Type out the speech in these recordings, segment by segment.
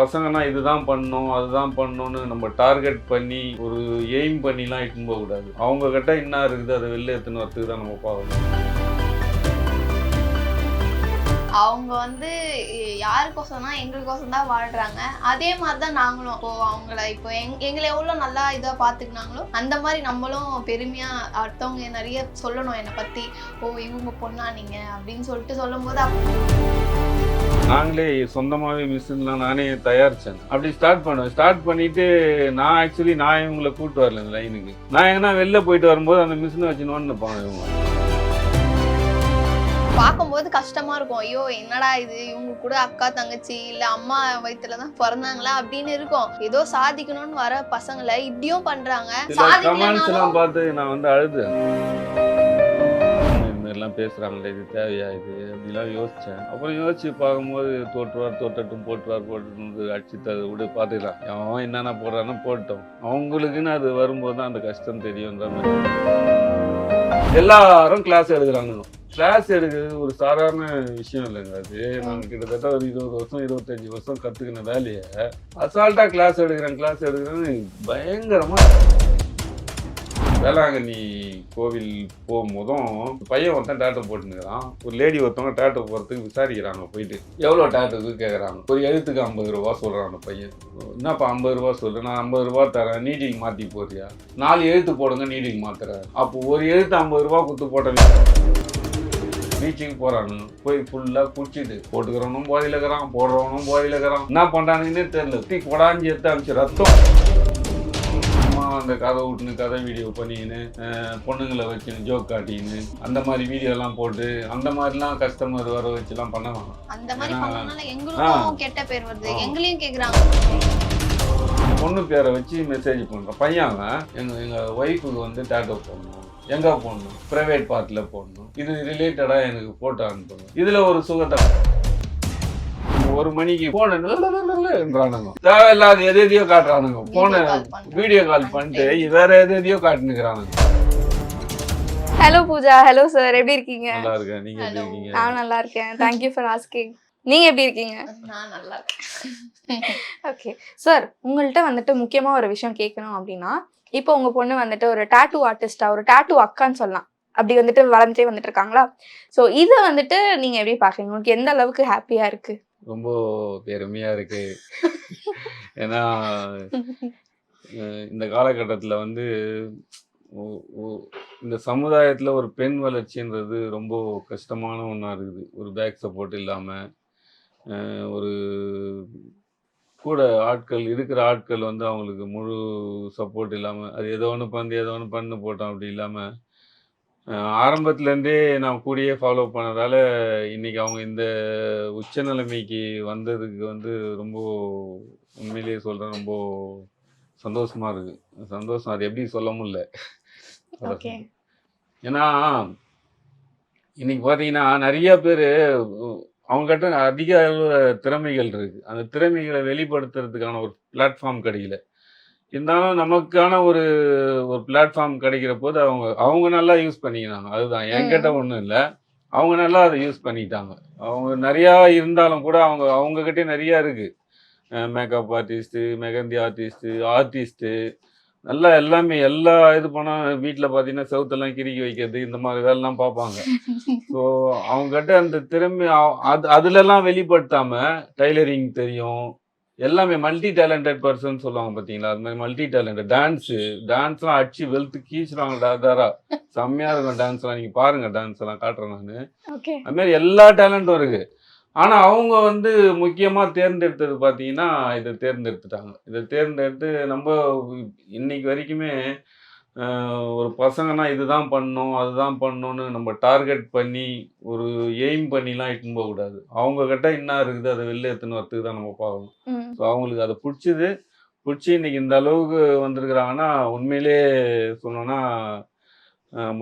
பசங்கன்னா இதுதான் பண்ணணும் அதுதான் பண்ணணும்னு நம்ம டார்கெட் பண்ணி ஒரு எய்ம் பண்ணிலாம் இட்டுன்னு போகக்கூடாது. அவங்க கிட்ட என்ன இருக்குது அதை வெளில எடுத்துன்னு வரத்துக்கு தான் நம்ம பார்க்கணும். அவங்க வந்து யாருக்கோசம்னா எங்களுக்கோசம் தான் வாழ்றாங்க. அதே மாதிரி தான் நாங்களும். இப்போ அவங்கள இப்போ எங் எங்களை எவ்வளோ நல்லா இதாக பார்த்துக்கினாங்களோ அந்த மாதிரி நம்மளும் பெருமையாக அடுத்தவங்க நிறைய சொல்லணும் என்னை பற்றி ஓ இவங்க பொண்ணா நீங்கள் அப்படின்னு சொல்லிட்டு சொல்லும்போது நாங்களே சொந்தமாகவே மிஷின்லாம் நானே தயாரிச்சேன். அப்படி ஸ்டார்ட் பண்ணுவேன் ஸ்டார்ட் பண்ணிட்டு நான் ஆக்சுவலி நான் இவங்களை கூட்டு வரல இந்த லைனுக்கு நான் எங்கன்னா வெளில போயிட்டு வரும்போது அந்த மிஷினை வச்சுன்னு நிற்பாங்க இவங்க. பார்க்கும்போது கஷ்டமா இருக்கும். ஐயோ என்னடா இது? இவங்க கூட அக்கா தங்கச்சி இல்ல அம்மா வயித்துல தான் பிறந்தாங்களா அப்படின்னு இருக்கும். ஏதோ சாதிக்கணும்னு வர பசங்களை இப்படியும் பண்றாங்க. பார்த்து நான் வந்து இந்த மாதிரிலாம் பேசுகிறாங்களே இது தேவையா இது? அப்படிலாம் யோசித்தேன் அப்புறம் யோசித்து பார்க்கும்போது தோற்றுவார் தோட்டட்டும் போட்டுவார் போட்டு அடிச்சு தரு விடு பார்த்துக்கலாம். அவன் என்னென்ன போடுறானோ போட்டோம். அவங்களுக்குன்னு அது வரும்போது தான் அந்த கஷ்டம் தெரியுன்ற மாதிரி. எல்லாரும் கிளாஸ் எடுக்கிறாங்க. கிளாஸ் எடுக்கிறது ஒரு சாதாரண விஷயம் இல்லைங்க அது. நான் கிட்டத்தட்ட ஒரு இருபது வருஷம் இருபத்தஞ்சி வருஷம் கற்றுக்கின வேலையை அசால்ட்டாக கிளாஸ் எடுக்கிறேன் கிளாஸ் எடுக்கிறேன்னு பயங்கரமாக வேளாங்கண்ணி கோவில் போகும்போதும் பையன் ஒருத்தன் டேட்டர் போட்டுனுக்கிறான். ஒரு லேடி ஒருத்தவங்க டேட்டர் போகிறதுக்கு விசாரிக்கிறாங்க போயிட்டு. எவ்வளோ டேட்டருக்கு கேட்குறாங்க ஒரு எழுத்துக்கு ஐம்பது ரூபா சொல்கிறான் அந்த பையன். என்னப்பா ஐம்பது ரூபா சொல்லு? நான் ஐம்பது ரூபா தரேன் நீடில் மாற்றி போறியா? நாலு எழுத்து போடுங்க நீடில் மாத்துறேன். அப்போ ஒரு எழுத்து ஐம்பது ரூபா கொடுத்து போட்டேன். பீச்சுக்கு போகிறானு போய் ஃபுல்லாக குடிச்சிட்டு போட்டுக்கிறவனும் போதையில் இருக்கிறான் போடுறவனும் போதையில் இருக்கிறான். என்ன பண்ணுறானுங்கன்னே தெரியல. தூக்கி கொடாஞ்சி எடுத்து அனுப்பிச்சு ரத்தம். சும்மா அந்த கதை விட்டுன்னு கதை வீடியோ பண்ணிக்கின்னு பொண்ணுங்களை வச்சுன்னு ஜோக் காட்டிக்கின்னு அந்த மாதிரி வீடியோலாம் போட்டு அந்த மாதிரிலாம் கஸ்டமர் வர வச்சுலாம் பண்ணலாம் அந்த மாதிரி பண்ணனால எங்களுக்கும் கெட்ட பேர் வருது. எங்களையும் கேக்குறாங்க. பொண்ணு பேரை வச்சு மெசேஜ் பண்ணுறோம் பையன் அவன் எங்கள் எங்கள் ஒய்ஃபுக்கு வந்து டேட்டோ போடணும் எங்கே போடணும் ப்ரைவேட் பார்ட்டில் போடணும் இது ரிலேட்டடாக எனக்கு ஃபோட்டோ அனுப்புங்க இதில் ஒரு சுகத்தை ஒரு மணிக்கு போனுன்றானுங்க தேவையில்லாத எது எதையோ காட்டுறானுங்க. போனை. வீடியோ கால் பண்ணிட்டு வேற எது எதையோ காட்டுனுக்குறானுங்க. ஹலோ பூஜா. ஹலோ சார் எப்படி இருக்கீங்க? நல்லா இருக்கேன். நீங்க எப்படி. இருக்கீங்க? நான் நல்லா இருக்கேன். தேங்க்யூ ஃபார் ஆஸ்கிங் நீங்க எப்படி இருக்கீங்க? நான் நல்லா இருக்கேன். ஓகே சார் உங்கள்கிட்ட வந்துட்டு முக்கியமா ஒரு விஷயம் கேட்கணும் அப்படின்னா இப்போ உங்க பொண்ணு வந்துட்டு ஒரு டாட்டூ ஆர்டிஸ்டா ஒரு டாட்டூ அக்கான்னு சொல்லலாம். அப்படி வந்துட்டு வளர்ந்துட்டே வந்துட்டு இருக்காங்களா? ஸோ இதை வந்துட்டு நீங்க எப்படி பாக்குறீங்க உங்களுக்கு எந்த அளவுக்கு ஹாப்பியா இருக்கு? ரொம்ப பெருமையா இருக்கு. ஏன்னா இந்த காலகட்டத்தில் வந்து இந்த சமுதாயத்தில் ஒரு பெண் வளர்ச்சின்றது ரொம்ப கஷ்டமான ஒன்றா இருக்குது. ஒரு பேக் சப்போர்ட் இல்லாமல் ஒரு கூட ஆட்கள் இருக்கிற ஆட்கள் வந்து அவங்களுக்கு முழு சப்போர்ட் இல்லாமல் அது ஏதோ ஒன்று பண்ணு ஏதோ ஒன்று பண்ணு போட்டோம் அப்படி இல்லாமல் ஆரம்பத்துலேருந்தே நான் கூடயே ஃபாலோ பண்ணதால இன்னைக்கு அவங்க இந்த உச்ச நிலைமைக்கு வந்ததுக்கு வந்து ரொம்ப உண்மையிலேயே சொல்கிறேன் ரொம்ப சந்தோஷமா இருக்கு. சந்தோஷம் அது எப்படி சொல்ல முடியல. ஏன்னா இன்னைக்கு பார்த்தீங்கன்னா நிறைய பேர் அவங்ககிட்ட அதிக அளவு திறமைகள் இருக்கு. அந்த திறமைகளை வெளிப்படுத்துறதுக்கான ஒரு பிளாட்ஃபார்ம் கிடைக்கல. இருந்தாலும் நமக்கான ஒரு ஒரு பிளாட்ஃபார்ம் கிடைக்கிற போது அவங்க அவங்க நல்லா யூஸ் பண்ணிக்கிறாங்க அதுதான். என்கிட்ட ஒன்றும் இல்லை. அவங்க நல்லா அதை யூஸ் பண்ணிட்டாங்க அவங்க நிறையா இருந்தாலும் கூட அவங்க அவங்கக்கிட்டே நிறையா இருக்கு. Makeup artist mehndi artist artist நல்லா எல்லாமே எல்லா இது பண்ணால் வீட்டில் பார்த்தீங்கன்னா செவுத்தெல்லாம் கிறுக்கி வைக்கிறது இந்த மாதிரி வேலைலாம் பார்ப்பாங்க. ஸோ அவங்ககிட்ட அந்த திறமை அது அதுலலாம் வெளிப்படுத்தாம டைலரிங் தெரியும். எல்லாமே மல்டி டேலண்டட் பர்சன் சொல்லுவாங்க பார்த்தீங்களா அது மாதிரி மல்டி டேலண்டட் டான்ஸு டான்ஸ்லாம் அடிச்சு வெளுத்து கீச்சுறாங்க தாரா செம்மையாக இருக்கும் டான்ஸ்லாம் நீங்கள் பாருங்கள் டான்ஸ் எல்லாம் காட்டுறேன் நான். மாதிரி எல்லா டேலண்ட்டும் இருக்கு. ஆனா அவங்க வந்து முக்கியமா தேர்ந்தெடுத்தது பார்த்தீங்கன்னா இதை தேர்ந்தெடுத்துட்டாங்க. இதை தேர்ந்தெடுத்து நம்ம இன்னைக்கு வரைக்குமே ஒரு பசங்கன்னா இதுதான் பண்ணணும் அதுதான் பண்ணணும்னு நம்ம டார்கெட் பண்ணி ஒரு எய்ம் பண்ணிலாம் இட்டுன்னு போகக்கூடாது அவங்க கிட்ட என்ன இருக்குது அதை வெளில எடுத்துன்னு வரத்துக்கு தான் நம்ம பார்க்கணும். ஸோ அவங்களுக்கு அதை பிடிச்சது. பிடிச்சி இன்னைக்கு இந்த அளவுக்கு வந்திருக்கிறாங்கன்னா உண்மையிலே சொல்லணும்னா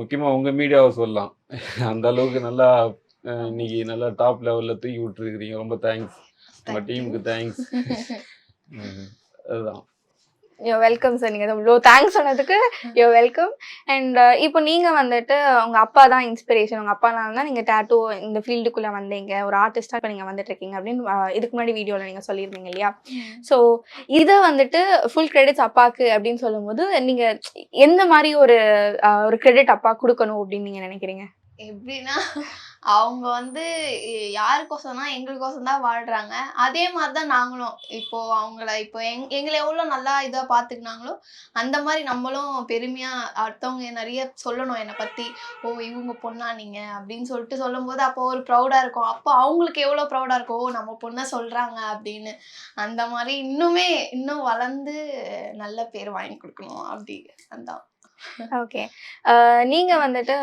முக்கியமாக உங்கள் மீடியாவை சொல்லலாம். அந்த அளவுக்கு நல்லா இன்னைக்கு நல்லா டாப் லெவலில் தூக்கி விட்டுருக்கிறீங்க. ரொம்ப தேங்க்ஸ் உங்கள் டீமுக்கு தேங்க்ஸ் அதுதான். யோ வெல்கம் சார் நீங்கள் இவ்வளோ தேங்க்ஸ் சொன்னதுக்கு யோ வெல்கம் அண்ட் இப்போ நீங்கள் வந்துட்டு உங்கள் அப்பா தான் இன்ஸ்பிரேஷன் உங்கள் அப்பானால தான் நீங்கள் டேட்டூ இந்த ஃபீல்டுக்குள்ளே வந்தீங்க. ஒரு ஆர்டிஸ்டாக இப்போ நீங்கள் வந்துட்டு இருக்கீங்க அப்படின்னு அஹ், இதுக்கு முன்னாடி வீடியோவில் நீங்கள் சொல்லியிருந்தீங்க இல்லையா? ஸோ இதை வந்துட்டு ஃபுல் கிரெடிட்ஸ் அப்பாவுக்கு அப்படின்னு சொல்லும்போது நீங்கள் எந்த மாதிரி ஒரு அஹ், ஒரு கிரெடிட் அப்பா கொடுக்கணும் அப்படின்னு நீங்கள் நினைக்கிறீங்க? எப்படின்னா அவங்க வந்து யாருக்கோசம்னா எங்களுக்கோசம் தான் வாழ்றாங்க. அதே மாதிரி தான் நாங்களும். இப்போ அவங்கள இப்போ எங் எங்களை எவ்வளோ நல்லா இதாக பார்த்துக்கினாங்களோ அந்த மாதிரி நம்மளும் பெருமையா அடுத்தவங்க நிறைய சொல்லணும். என்னை பத்தி ஓ இவங்க பொண்ணா நீங்க அப்படின்னு சொல்லிட்டு சொல்லும்போது அப்போ ஒரு ப்ரௌடா இருக்கும். அப்போ அவங்களுக்கு எவ்வளோ ப்ரௌடா இருக்கும் ஓ நம்ம பொண்ணை சொல்றாங்க. அப்படின்னு. அந்த மாதிரி இன்னுமே இன்னும் வளர்ந்து நல்ல பேர் வாங்கி கொடுக்கணும். அப்படி அதான். ஓகே நீங்கள் வந்துட்டு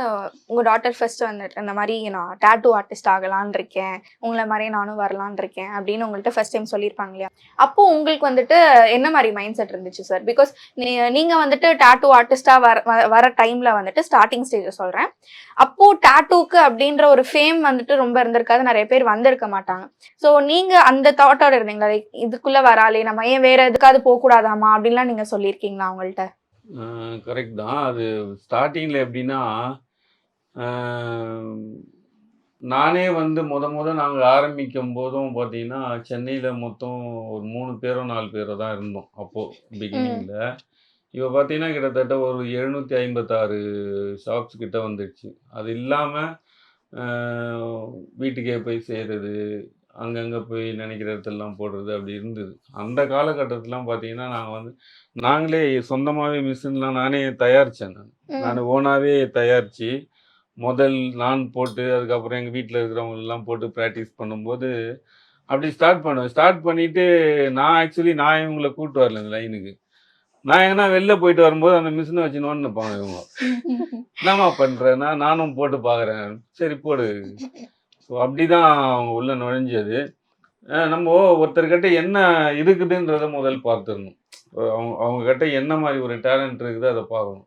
உங்கள் டாட்டர் ஃபர்ஸ்ட் வந்துட்டு இந்த மாதிரி நான் டேட்டூ ஆர்டிஸ்ட் ஆகலான் இருக்கேன். உங்களை மாதிரியே நானும் வரலான் இருக்கேன் அப்படின்னு உங்கள்கிட்ட ஃபர்ஸ்ட் டைம் சொல்லியிருப்பாங்க இல்லையா? அப்போ உங்களுக்கு வந்துட்டு என்ன மாதிரி மைண்ட் செட் இருந்துச்சு சார் பிகாஸ் நீங்கள் வந்துட்டு டேட்டூ ஆர்டிஸ்டாக வர வ- வர டைமில் வந்துட்டு ஸ்டார்டிங் ஸ்டேஜை சொல்கிறேன் அப்போ டேட்டூக்கு அப்படின்ற ஒரு ஃபேம் வந்துட்டு ரொம்ப இருந்திருக்காது. நிறைய பேர் வந்திருக்க மாட்டாங்க. ஸோ நீங்கள் அந்த தாட்டோட இருந்தீங்களா? லைக் இதுக்குள்ளே வராலே நம்ம ஏன் வேற எதுக்காவது போகக்கூடாதாமா அப்படின்லாம் நீங்கள் சொல்லியிருக்கீங்களா அவங்கள்ட்ட கரெக்ட் தான். அது ஸ்டார்டிங்கில் எப்படின்னா நானே வந்து முத முத நாங்கள் ஆரம்பிக்கும் போதும் பார்த்தீங்கன்னா சென்னையில் மொத்தம் ஒரு மூணு பேரோ நாலு பேரோ தான் இருந்தோம் அப்போது பிகினிங்கில் இப்போ பார்த்தீங்கன்னா கிட்டத்தட்ட ஒரு எழுநூற்றி ஐம்பத்தாறு ஷாப்ஸ் கிட்ட வந்துடுச்சு அது இல்லாமல் வீட்டுக்கே போய் செய்கிறது அங்கங்கே போய் நினைக்கிற இடத்துலலாம் போடுறது அப்படி இருந்தது. அந்த காலகட்டத்திலாம் பார்த்தீங்கன்னா நாங்கள் வந்து நாங்களே சொந்தமாகவே மிஷின்லாம் நானே தயாரித்தேன் நான். நான் ஓனாகவே தயாரித்து முதல் நான் போட்டு அதுக்கப்புறம் எங்கள் வீட்டில் இருக்கிறவங்க எல்லாம் போட்டு ப்ராக்டிஸ் பண்ணும்போது அப்படி ஸ்டார்ட் பண்ணுவேன். ஸ்டார்ட் பண்ணிவிட்டு நான் ஆக்சுவலி நான் இவங்களை கூப்பிட்டு வரல இந்த லைனுக்கு நான் எங்கன்னா வெளில போயிட்டு வரும்போது அந்த மிஷினை வச்சு நோண்டு நிற்பாங்க இவங்க. என்னம்மா பண்ணுறேன்னா நானும் போட்டு பார்க்குறேன் சரி போடு. ஸோ அப்படி தான் அவங்க உள்ள நுழைஞ்சது. நம்ம ஒருத்தர்கிட்ட என்ன இருக்குதுன்றத முதல் பார்த்துடணும். அவங்க அவங்க கிட்ட என்ன மாதிரி ஒரு டேலண்ட் இருக்குது அதை பார்க்கணும்.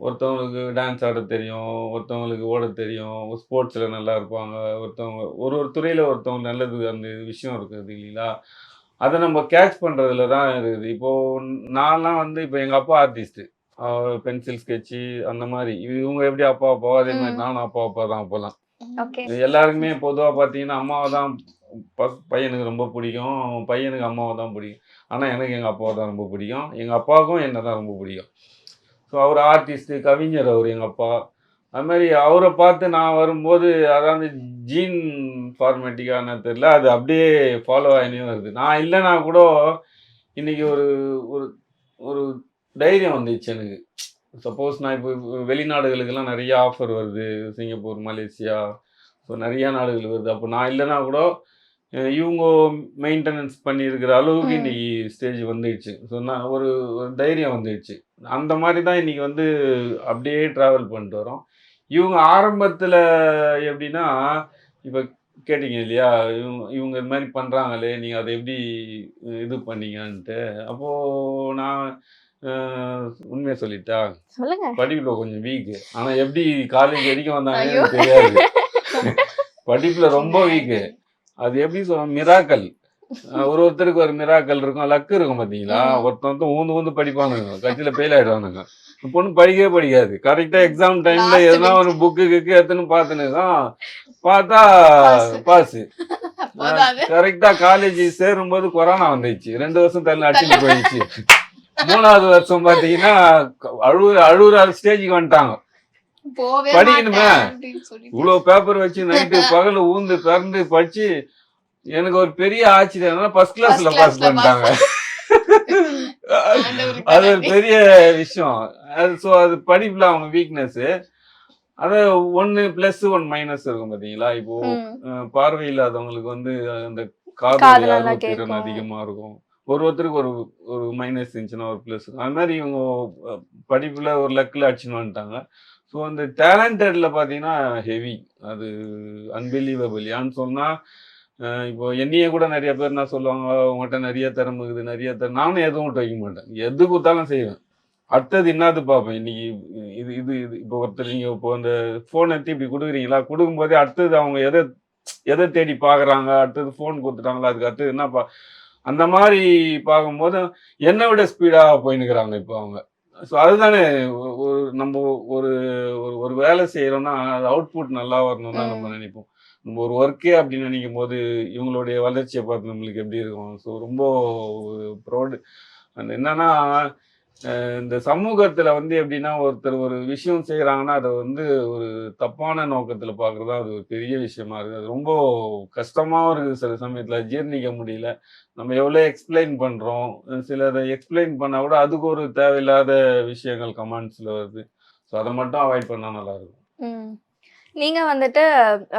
ஒருத்தவங்களுக்கு டான்ஸ் ஆட தெரியும் ஒருத்தவங்களுக்கு ஓட தெரியும் ஸ்போர்ட்ஸில் நல்லா இருப்பாங்க ஒருத்தவங்க ஒரு ஒரு துறையில் ஒருத்தவங்க நல்லது அந்த விஷயம் இருக்குது இல்லைங்களா? அதை நம்ம கேட்ச் பண்ணுறதுல தான் இருக்குது. இப்போது நான்லாம் வந்து இப்போ எங்கள் அப்பா ஆர்டிஸ்ட்டு பென்சில் ஸ்கெட்சு அந்த மாதிரி. இவங்க எப்படி அப்பா அப்பாவோ அதே மாதிரி. நானும் அப்பா அப்பா தான் அப்போல்லாம் ஓகே. எல்லாருக்குமே பொதுவாக பார்த்தீங்கன்னா அம்மாவை தான் பஸ் பையனுக்கு ரொம்ப பிடிக்கும் பையனுக்கு அம்மாவை தான் பிடிக்கும். ஆனால் எனக்கு எங்கள் அப்பாவை தான் ரொம்ப பிடிக்கும். எங்கள் அப்பாவுக்கும் என்னை தான் ரொம்ப பிடிக்கும். ஸோ அவர் ஆர்டிஸ்ட்டு கவிஞர் அவர் எங்கள் அப்பா. அது மாதிரி அவரை பார்த்து நான் வரும்போது அதாவது ஜீன் ஃபார்மேட்டிக்கான தெரியல அது அப்படியே ஃபாலோ ஆகினே வருது. நான் இல்லைன்னா கூட இன்றைக்கி ஒரு ஒரு ஒரு தைரியம் வந்துச்சு எனக்கு. சப்போஸ் நான் இப்போ வெளிநாடுகளுக்கெல்லாம் நிறைய ஆஃபர் வருது. Singapore Malaysia. ஸோ நிறைய நாடுகள் வருது. அப்போ நான் இல்லைன்னா கூட இவங்க மெயின்டெனன்ஸ் பண்ணியிருக்கிற அளவுக்கு. இன்னைக்கு ஸ்டேஜ் வந்துடுச்சு. ஸோ நான் ஒரு ஒரு தைரியம் வந்துடுச்சு. அந்த மாதிரி தான் இன்னைக்கு வந்து அப்படியே ட்ராவல் பண்ணிட்டு வரோம். இவங்க ஆரம்பத்தில் எப்படின்னா இப்போ கேட்டிங்க இல்லையா இவங்க இவங்க இது மாதிரி பண்ணுறாங்களே நீங்கள் அதை எப்படி இது பண்ணீங்கன்ட்டு. அப்போது நான் உண்மையை சொல்லிட்டா? சொல்லுங்க. படிப்புல கொஞ்சம் வீக் ஆனா எப்படி காலேஜ் வரைக்கும். வந்தாங்கன்னு தெரியாது. படிப்புல ரொம்ப வீக்கு அது எப்படி சொல்ல மிராக்கல் ஒரு ஒருத்தருக்கு ஒரு மிராக்கல் இருக்கும் லக்கு இருக்கும் பாத்தீங்களா. ஒருத்தன் ஊந்து ஊந்து படிப்பானுங்க. கட்சியில ஃபெயில் ஆயிடுவானுங்க. பொண்ணு படிக்கவே படிக்காது. கரெக்டா எக்ஸாம் டைம்ல எதனா. ஒரு புக்கு கிக்கு எடுத்துன்னு பார்த்துன்னு தான் பார்த்தா. பாஸ் கரெக்டா காலேஜ் சேரும்போது கொரோனா வந்துச்சு ரெண்டு வருஷம் தள்ளி அடிச்சுட்டு போயிடுச்சு. மூணாவது வருஷம் பாத்தீங்கன்னா அழுவு அழுகுற ஸ்டேஜுக்கு வந்துட்டாங்க படிக்கணுமே. மாட்டேன் அப்படின்னு சொல்லிட்டு. இவ்வளோ பேப்பர் வச்சு நைட்டு பகல் ஊந்து பிறந்து படிச்சு எனக்கு ஒரு பெரிய ஆச்சரியம் ஃபர்ஸ்ட் கிளாஸ்ல பாஸ் பண்ணிட்டாங்க அது ஒரு. பெரிய விஷயம் அது ஸோ அது படிப்புல அவங்க வீக்னஸ் அது ஒன்னு பிளஸ் ஒன் மைனஸ் இருக்கும் பாத்தீங்களா இப்போ பார்வை இல்லாதவங்களுக்கு வந்து அந்த காது காது நல்லா அறுவை திறன் கேட்கும். அதிகமா இருக்கும் ஒரு ஒருத்தருக்கு ஒரு ஒரு மைனஸ் இருந்துச்சுன்னா ஒரு ப்ளஸ் அது மாதிரி இவங்க படிப்பில் ஒரு லக்கில் அடிச்சுன்னு வந்துட்டாங்க. ஸோ அந்த டேலண்டடில் பார்த்தீங்கன்னா ஹெவி அது அன்பிலீவபிள் ஏன்னு சொன்னால் இப்போ என்னையே கூட நிறைய பேர் என்ன சொல்லுவாங்க உங்கள்கிட்ட நிறைய திறமை இருக்குது நிறைய திறமை நானும் எதுவும் விட்டு வைக்க மாட்டேன். எது கொடுத்தாலும் செய்வேன். அடுத்தது என்னது பார்ப்பேன். இன்னைக்கு இது இது இது இப்போ ஒருத்தர் நீங்கள் இப்போ அந்த ஃபோன் எடுத்து இப்படி கொடுக்குறீங்களா? கொடுக்கும்போதே அடுத்தது அவங்க எதை எதை தேடி பார்க்குறாங்க? அடுத்தது ஃபோன் கொடுத்துட்டாங்களா? அதுக்கு அடுத்தது என்ன பா அந்த மாதிரி பார்க்கும்போது என்னை விட ஸ்பீடாக போயின்னுக்குறாங்க இப்போ அவங்க. ஸோ அதுதானே ஒரு நம்ம ஒரு ஒரு வேலை செய்கிறோம்னா அது அவுட்புட் நல்லா வரணும் தான் நம்ம நினைப்போம். நம்ம ஒரு ஒர்க்கே அப்படின்னு நினைக்கும் போது இவங்களுடைய வளர்ச்சியை பார்த்து நம்மளுக்கு எப்படி இருக்கும்? ஸோ ரொம்ப ப்ரௌடு அந்த என்னன்னா இந்த சமூகத்துல வந்து எப்படின்னா ஒருத்தர் ஒரு விஷயம் செய்யறாங்கன்னா அதை வந்து ஒரு தப்பான நோக்கத்துல பாக்குறது அது ஒரு பெரிய விஷயமா இருக்கு. அது ரொம்ப கஷ்டமாவும் இருக்குது சில சமயத்துல. ஜீர்ணிக்க முடியல. நம்ம எவ்வளோ எக்ஸ்பிளைன் பண்றோம். சிலதை எக்ஸ்பிளைன் பண்ணா கூட அதுக்கு ஒரு தேவையில்லாத விஷயங்கள் கமெண்ட்ஸ்ல வருது. ஸோ அதை மட்டும் அவாய்ட் பண்ணா நல்லா இருக்கும் ம். நீங்க வந்துட்டு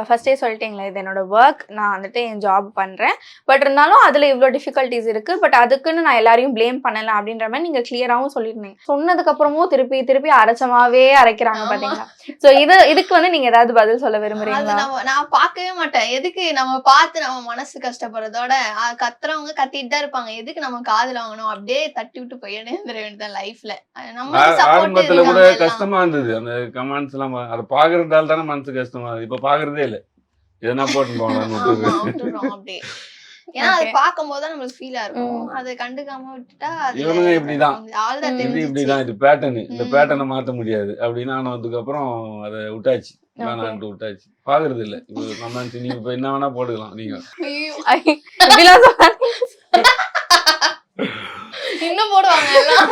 ஃபர்ஸ்டே சொல்லிட்டீங்களே இது என்னோட ஒர்க் நான் வந்துட்டு என் ஜாப் பண்றேன். பட் இருந்தாலும் அதுல இவ்வளோ டிஃபிகல்ட்டிஸ் இருக்கு. பட் அதுக்குன்னு நான் எல்லாரையும் ப்ளேம் பண்ணல அப்படின்ற மாதிரி நீங்க கிளியராகவும் சொல்லியிருந்தீங்க சொன்னதுக்கு அப்புறமும் திருப்பி திருப்பி அரைச்சமாவே அரைக்கிறாங்க ஆமா. பாத்தீங்களா? சோ இது இதுக்கு வந்து நீங்க ஏதாவது பதில் சொல்ல விரும்புறீங்களா? நான் பார்க்கவே மாட்டேன். எதுக்கு நம்ம பார்த்து நம்ம மனசு கஷ்டப்படுறதோட கத்துறவங்க கத்திட்டு தான் இருப்பாங்க. எதுக்கு நம்ம காதுல வாங்கணும்? அப்படியே தட்டி விட்டு போயிடே வந்துட வேண்டியதான் லைஃப்ல நம்ம கூட கஷ்டமா இருந்தது. அந்த கமெண்ட்ஸ் எல்லாம் அதை பாக்குறதால தானே மனசு கஷ்டமா இருக்கு. இப்ப பாக்குறதே இல்ல. எதனா போட்டு அப்படியே ஏன்னா அது Okay. பார்க்கும்போது தான் நம்மளுக்கு ஃபீலா இருக்கும். அதை கண்டுக்காம விட்டுட்டா இவனுங்க இப்படிதான். இது இப்படிதான். இது பேட்டர்ன் இந்த. பேட்டர்னை மாத்த முடியாது. அப்படின்னு ஆனதுக்கு அப்புறம் அதை விட்டாச்சு. வேணான்ட்டு விட்டாச்சு. பாக்குறது இல்ல. இப்போ நம்ம நீங்க இப்ப என்ன வேணா போட்டுக்கலாம் நீங்க. இன்னும் போடுவாங்க எல்லாம்.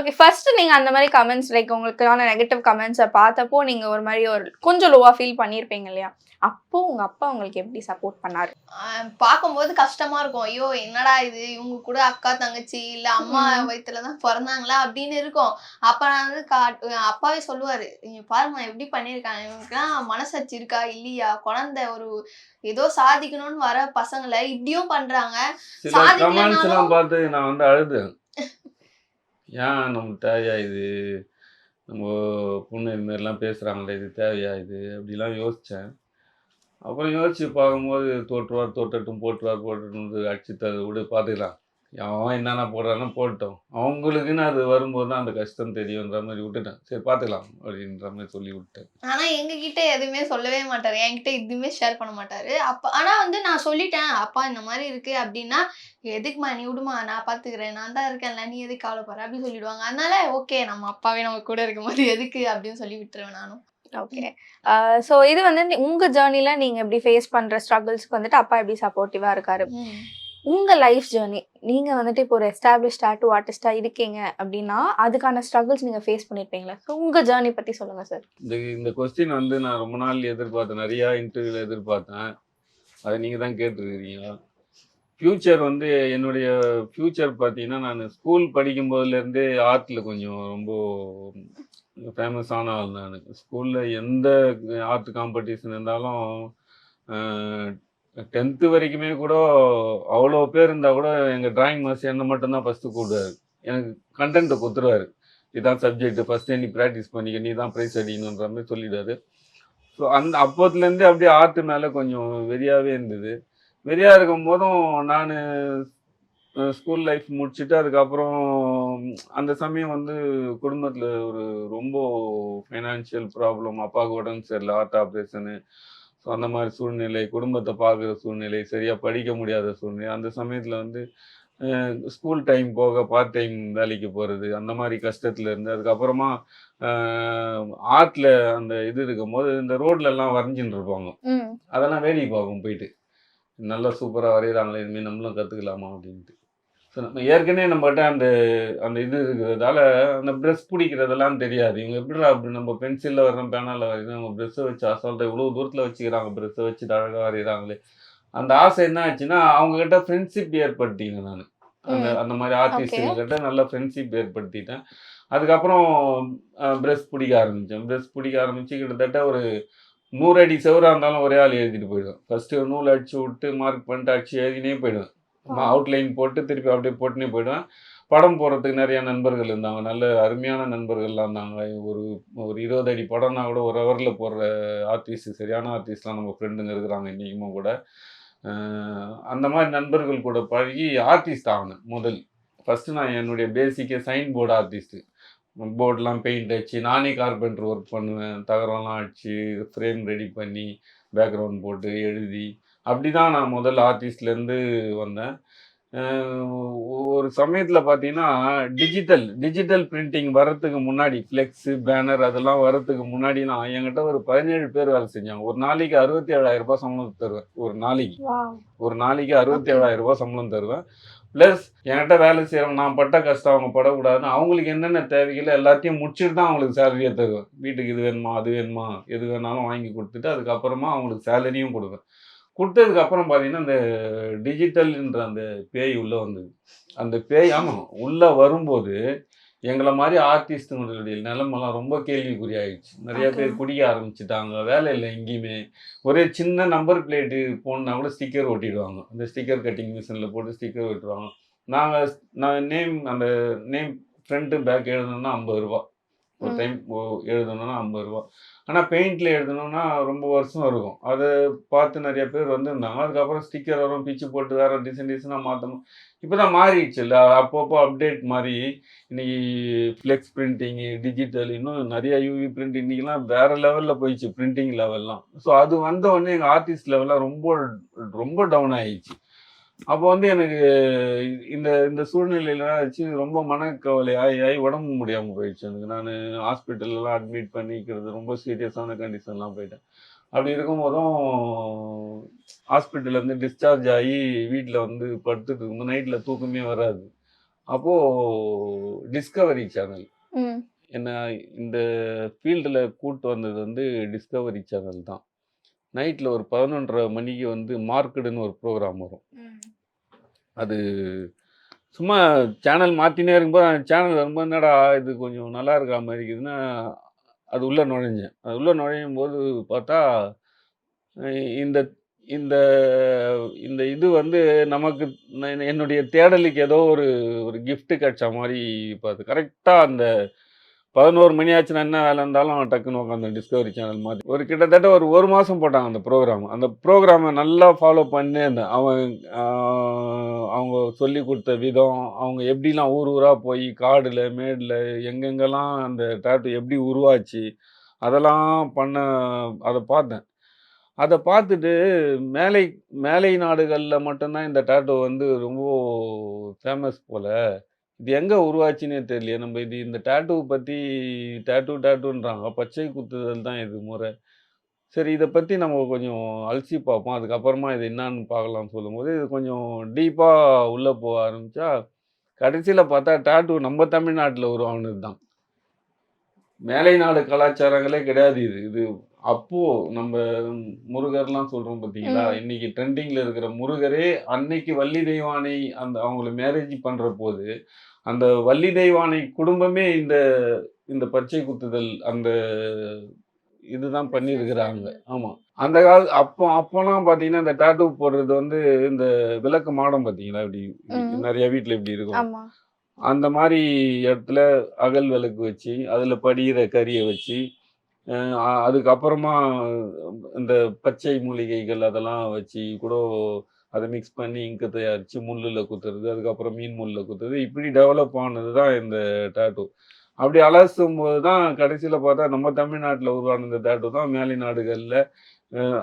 ஓகே ஃபர்ஸ்ட் நீங்க அந்த மாதிரி கமெண்ட்ஸ் லைக் உங்களுக்கான நெகட்டிவ் கமெண்ட்ஸை பார்த்தப்போ நீங்க ஒரு மாதிரி ஒரு கொஞ்சம் லோவா ஃபீல் பண்ணியிருப்பீங்க இல்லையா? அப்போ உங்க அப்பா உங்களுக்கு எப்படி சப்போர்ட் பண்ணாரு? பார்க்கும்போது கஷ்டமா இருக்கும். ஐயோ என்னடா இது? இவங்க கூட அக்கா தங்கச்சி இல்ல அம்மா ம். வயித்துல தான் பிறந்தாங்களா அப்படின்னு இருக்கும். அப்ப நான் வந்து அப்பாவே சொல்லுவாரு "இங்க பாரும்மா எப்படி பண்ணிருக்காங்க? இவங்களுக்குலாம் மனசாட்சி இருக்கா இல்லையா? குழந்தை ஒரு ஏதோ சாதிக்கணும்னு வர பசங்களை இப்படியும் பண்றாங்க. எல்லாம் பார்த்து நான் வந்து அழுதேன். ஏன் நம்ம தேவையா இது? நம்ம பொண்ணு இதுமாரிலாம் பேசுகிறாங்களே இது தேவையா இது? அப்படிலாம் யோசித்தேன் அப்புறம் யோசித்து பார்க்கும்போது தோற்றுவார் தோட்டட்டும் போட்டுவார் போட்டுட்டு அடிச்சு தர விடு பார்த்துக்கலாம். அவன் என்னென்ன போடுறானோ போட்டோம் அவங்களுக்குன்னு அது வரும்போது தான் அந்த கஷ்டம் தெரியுன்ற மாதிரி விட்டுட்டேன். சரி பார்த்துக்கலாம் அப்படின்ற மாதிரி சொல்லி விட்டேன் ஆனா எங்க கிட்ட எதுவுமே சொல்லவே மாட்டாரு. என்கிட்ட எதுவுமே ஷேர் பண்ண மாட்டாரு. அப்ப ஆனா வந்து நான் சொல்லிட்டேன் அப்பா இந்த மாதிரி இருக்கு அப்படின்னா எதுக்குமா நீ விடுமா? நான் பாத்துக்கிறேன். நான் தான் இருக்கேன்ல. நீ எதுக்கு கவலைப்படுற அப்படின்னு சொல்லிடுவாங்க. அதனால ஓகே நம்ம அப்பாவே நம்ம கூட இருக்கும்போது எதுக்கு? அப்படின்னு சொல்லி விட்டுருவேன் நானும். ஓகே. ஸோ இது வந்து நீ- உங்க ஜேர்னில நீங்க எப்படி ஃபேஸ் பண்ற ஸ்ட்ரகிள்ஸ்க்கு வந்துட்டு அப்பா எப்படி சப்போர்ட்டிவா இருக்காரு? உங்கள் லைஃப் ஜேர்னி நீங்கள் வந்துட்டு இப்போ ஒரு எஸ்டாப்ளிஷ் டாட்டூ ஆர்டிஸ்டாக இருக்கீங்க அப்படின்னா அதுக்கான ஸ்ட்ரகிள்ஸ் நீங்கள் ஃபேஸ் பண்ணியிருப்பீங்களா ஸோ உங்கள் ஜேர்னி பற்றி சொல்லுங்கள் சார் இந்த இந்த கொஸ்டின் வந்து நான் ரொம்ப நாள் எதிர்பார்த்தேன். நிறையா இன்டர்வியூவில் எதிர்பார்த்தேன். அதை நீங்கள் தான் கேட்டுருக்கிறீங்க. ஃப்யூச்சர் வந்து என்னுடைய ஃப்யூச்சர் பார்த்தீங்கன்னா நான் ஸ்கூல் படிக்கும் போதுலேருந்தே ஆர்ட்டில் கொஞ்சம் ரொம்ப ஃபேமஸான ஆள் நான். ஸ்கூலில் எந்த ஆர்ட் காம்படிஷன் இருந்தாலும் டென்த்து வரைக்குமே கூட அவ்வளோ பேர் இருந்தால் கூட எங்கள் டிராயிங் மாஸ்டர் என்ன மட்டும்தான் ஃபஸ்ட்டு கூப்பிடுவார். எனக்கு கண்டென்ட்டை கொடுத்துருவாரு. இதுதான் சப்ஜெக்ட் ஃபஸ்ட்டு நீ ப்ராக்டிஸ் பண்ணிக்க நீ தான் ப்ரைஸ் அடிக்கணுன்ற மாதிரி சொல்லிடுவாரு. ஸோ அந்த அப்போத்துலேருந்தே அப்படியே ஆர்ட் மேலே கொஞ்சம் வெறியாகவே இருந்தது. வெறியாக இருக்கும் போதும் நான் ஸ்கூல் லைஃப் முடிச்சுட்டு அதுக்கப்புறம் அந்த சமயம் வந்து குடும்பத்தில் ஒரு ரொம்ப ஃபைனான்ஷியல் ப்ராப்ளம் அப்பாவுக்கு உடம்பு சரியில்லை ஹார்ட் ஆப்ரேஷனு ஸோ அந்த மாதிரி சூழ்நிலை குடும்பத்தை பார்க்குற சூழ்நிலை சரியாக படிக்க முடியாத சூழ்நிலை அந்த சமயத்தில் வந்து ஸ்கூல் டைம் போக பார்ட் டைம் வேலைக்கு போகிறது அந்த மாதிரி கஷ்டத்தில் இருந்து அதுக்கப்புறமா ஆர்ட்டில் அந்த இது இருக்கும்போது இந்த ரோட்ல எல்லாம் வரைஞ்சின்னு இருப்பாங்க. அதெல்லாம் வேடிக்கை பார்க்கும் போயிட்டு. நல்லா சூப்பராக வரைகிறாங்களே இனிமேல் நம்மளும் கற்றுக்கலாமா அப்படின்ட்டு. ஸோ நம்ம ஏற்கனவே நம்மகிட்ட அந்த அந்த இது இருக்கிறதால அந்த ப்ரெஷ் பிடிக்கிறதெல்லாம் தெரியாது. இவங்க எப்படி அப்படி நம்ம பென்சிலில் வர்றோம் பேனாவில் வரைகிறோம் அவங்க ப்ரெஷ்ஷை வச்சு அசால்ட்டாக இவ்வளோ தூரத்தில் வச்சுக்கிறாங்க ப்ரெஷ்ஷை வச்சு அழகாக வரைகிறாங்களே அந்த ஆசை என்ன ஆச்சுன்னா அவங்க கிட்ட ஃப்ரெண்ட்ஷிப் ஏற்படுத்தினேன் நான். அந்த. அந்த மாதிரி ஆர்டிஸ்ட்டுங்க கிட்ட நல்ல ஃப்ரெண்ட்ஷிப் ஏற்படுத்திட்டேன். அதுக்கப்புறம் ப்ரெஷ் பிடிக்க ஆரம்பித்தேன் ப்ரெஷ் பிடிக்க ஆரம்பித்து கிட்டத்தட்ட ஒரு நூறு அடி செவராக இருந்தாலும் ஒரே ஆள் எழுதிட்டு போயிடுவேன். ஃபஸ்ட்டு நூல் அடிச்சு விட்டு மார்க் பண்ணிட்டு அடிச்சு எழுதினே போயிடுவேன். அவுட்லைன் போட்டு திருப்பி அப்படியே போட்டுனே போயிடுவேன். படம் போடுறதுக்கு நிறைய நண்பர்கள் இருந்தாங்க. நல்ல அருமையான நண்பர்கள்லாம் இருந்தாங்க. ஒரு ஒரு இருபது அடி படம்னா கூட ஒரு ஹவரில் போடுற ஆர்டிஸ்ட் சரியான ஆர்டிஸ்ட்லாம் நம்ம ஃப்ரெண்டுங்க இருக்கிறாங்க இன்றைக்குமும் கூட. அந்த மாதிரி நண்பர்கள் கூட பழகி ஆர்டிஸ்ட் ஆகணும் முதல். ஃபஸ்ட்டு நான் என்னுடைய பேசிக்கே சைன் போர்டு ஆர்டிஸ்ட்டு போர்டெலாம் பெயிண்ட் அடிச்சு நானே கார்பெண்டர் ஒர்க் பண்ணுவேன். தகரம்லாம் அடித்து ஃப்ரேம் ரெடி பண்ணி பேக்ரவுண்ட் போட்டு எழுதி அப்படி தான் நான் முதல் ஆர்டிஸ்ட்லேருந்து வந்தேன். ஒரு சமயத்தில் பார்த்தீங்கன்னா டிஜிட்டல் டிஜிட்டல் பிரிண்டிங் வர்றதுக்கு முன்னாடி ஃப்ளெக்ஸு பேனர் அதெல்லாம் வர்றதுக்கு முன்னாடிலாம் என்கிட்ட ஒரு பதினேழு பேர் வேலை செஞ்சாங்க. ஒரு நாளைக்கு அறுபத்தி ஏழாயிரம் ரூபாய் சம்பளம் தருவேன். ஒரு நாளைக்கு. ஒரு நாளைக்கு அறுபத்தி ஏழாயிரம் ரூபாய் சம்பளம் தருவேன். ப்ளஸ் என்கிட்ட வேலை செய்கிறவங்க நான் பட்ட கஷ்டம் அவங்க படக்கூடாதுன்னு அவங்களுக்கு என்னென்ன தேவைகளோ எல்லாத்தையும் முடிச்சுட்டு தான் அவங்களுக்கு சேலரியை தருவேன். வீட்டுக்கு இது வேணுமா அது வேணுமா எது வேணாலும் வாங்கி கொடுத்துட்டு அதுக்கப்புறமா அவங்களுக்கு சேலரியும் கொடுப்பேன். கொடுத்ததுக்கு அப்புறம் பார்த்தீங்கன்னா அந்த டிஜிட்டல்ன்ற அந்த பேய் உள்ளே வந்தது. அந்த பேய் ஆமாம் உள்ளே வரும்போது எங்களை மாதிரி ஆர்டிஸ்ட்டுங்களுடைய நிலமெல்லாம் ரொம்ப கேள்விக்குறி ஆயிடுச்சு நிறைய. பேர் குடிக்க ஆரம்பிச்சிட்டாங்க. வேலை இல்லை எங்கேயுமே. ஒரே சின்ன நம்பர் பிளேட்டு போனா கூட ஸ்டிக்கர் ஒட்டிடுவாங்க. அந்த ஸ்டிக்கர் கட்டிங் மிஷினில் போட்டு ஸ்டிக்கர் ஒட்டுவாங்க. நாங்கள் நான் நேம் அந்த நேம் ஃப்ரண்ட்டு பேக் எழுதணும்னா ஐம்பது ரூபா. ஒரு. டைம் எழுதணும்னா ஐம்பது ரூபா. ஆனால் பெயிண்டில் எழுதணும்னா ரொம்ப வருஷம் இருக்கும். அதை பார்த்து நிறைய பேர் வந்திருந்தாங்க. அதுக்கப்புறம் ஸ்டிக்கர் வரும் பிச்சு போட்டு வேறு டிசைன் டிசைனாக மாற்றணும் இப்போ தான் மாறிடுச்சு. இல்லை அப்பப்போ அப்டேட் மாதிரி இன்னைக்கு ஃப்ளெக்ஸ் பிரிண்டிங்கு டிஜிட்டல் இன்னும் நிறைய யூவி பிரிண்ட் இன்னைக்கெல்லாம் வேற லெவலில் போயிடுச்சு பிரிண்டிங் லெவல்லாம் ஸோ அது வந்த உடனே எங்கள் ஆர்டிஸ்ட் லெவலில் ரொம்ப ரொம்ப டவுன் ஆயிடுச்சு. அப்போ வந்து எனக்கு இந்த இந்த சூழ்நிலையில ஆச்சு. ரொம்ப மனக்கவலை ஆகி ஆகி உடம்பு முடியாமல் போயிடுச்சு எனக்கு. நான் ஹாஸ்பிட்டல்லாம் அட்மிட் பண்ணிக்கிறது ரொம்ப சீரியஸான கண்டிஷன்லாம் போயிட்டேன். அப்படி இருக்கும்போதும் ஹாஸ்பிட்டல்லேருந்து டிஸ்சார்ஜ் ஆகி வீட்டில் வந்து படுத்துட்டு இருக்கும் நைட்டில் தூக்கமே வராது. அப்போது டிஸ்கவரி சேனல் என்ன இந்த ஃபீல்டில் கூட்டு வந்தது வந்து டிஸ்கவரி சேனல் தான். நைட்டில் ஒரு பதினொன்றரை மணிக்கு வந்து மார்க்கெடுன்னு ஒரு ப்ரோக்ராம் வரும். அது சும்மா சேனல் மாற்றினே இருக்கும்போது அந்த சேனல் வரும்போது என்னடா இது கொஞ்சம் நல்லா இருக்கா மாதிரி இருக்குதுன்னா அது உள்ளே நுழைஞ்சேன். அது உள்ளே நுழையும் போது பார்த்தா இந்த இந்த இந்த இது வந்து நமக்கு என்னுடைய தேடலுக்கு ஏதோ ஒரு ஒரு gift கிடைச்ச மாதிரி பார்த்து கரெக்டாக அந்த பதினோரு மணி ஆச்சுன்னா என்ன வேலை இருந்தாலும் டக்குன்னு உட்காந்து டிஸ்கவரி சேனல் மாதிரி. ஒரு கிட்டத்தட்ட ஒரு ஒரு மாதம் போட்டாங்க அந்த ப்ரோக்ராம் அந்த ப்ரோக்ராமை நல்லா ஃபாலோ பண்ணி அந்த அவன் அவங்க சொல்லி கொடுத்த விதம் அவங்க எப்படிலாம் ஊர் ஊராக போய் காடில் மேடில் எங்கெங்கெல்லாம் அந்த டேட்டு எப்படி உருவாச்சு அதெல்லாம் பண்ண அதை பார்த்தேன். அதை பார்த்துட்டு மேலை மேலை நாடுகளில் மட்டும்தான் இந்த டேட்டோ வந்து ரொம்ப ஃபேமஸ் போல். இது எங்கே உருவாச்சுன்னே தெரியலையே. நம்ம இது இந்த டேட்டூ பற்றி டேட்டூ டேட்டூன்றாங்க பச்சை குத்துதல் தான் இது முறை. சரி இதை பற்றி நம்ம கொஞ்சம் அலசி பார்ப்போம். அதுக்கப்புறமா இது என்னன்னு பார்க்கலாம்னு சொல்லும்போது இது கொஞ்சம் டீப்பாக உள்ளே போக ஆரம்பித்தா கடைசியில் பார்த்தா டேட்டூ நம்ம தமிழ்நாட்டில் உருவானது தான். மேலை நாடு கலாச்சாரங்களே கிடையாது இது. இது அப்போ நம்ம முருகர்லாம் சொல்றோம் பார்த்தீங்களா. இன்னைக்கு ட்ரெண்டிங்ல இருக்கிற முருகரே அன்னைக்கு வள்ளி தெய்வானை அந்த அவங்கள மேரேஜ் பண்ற போது அந்த வள்ளி தெய்வானை குடும்பமே இந்த இந்த பச்சை குத்துதல் அந்த இதுதான் பண்ணியிருக்கிறாங்க ஆமா. அந்த கால அப்போ அப்போலாம் பார்த்தீங்கன்னா இந்த டாட்டூ போடுறது வந்து இந்த விளக்கு மாடம் பார்த்தீங்களா இப்படி. நிறைய வீட்டில் இப்படி இருக்கும். அந்த மாதிரி இடத்துல அகல் விளக்கு வச்சு அதில் படிகிற கறியை வச்சு அதுக்கப்புறமா இந்த பச்சை மூலிகைகள் அதெல்லாம் வச்சு கூட அதை மிக்ஸ் பண்ணி இங்கு தயாரித்து முள்ளில் குத்துறது அதுக்கப்புறம் மீன் முள்ளில் குத்துறது இப்படி டெவலப் ஆனது தான் இந்த டேட்டூ அப்படி அலசும் போது தான் கடைசியில் பார்த்தா நம்ம தமிழ்நாட்டில் உருவான இந்த டேட்டூ தான் மேலை நாடுகளில்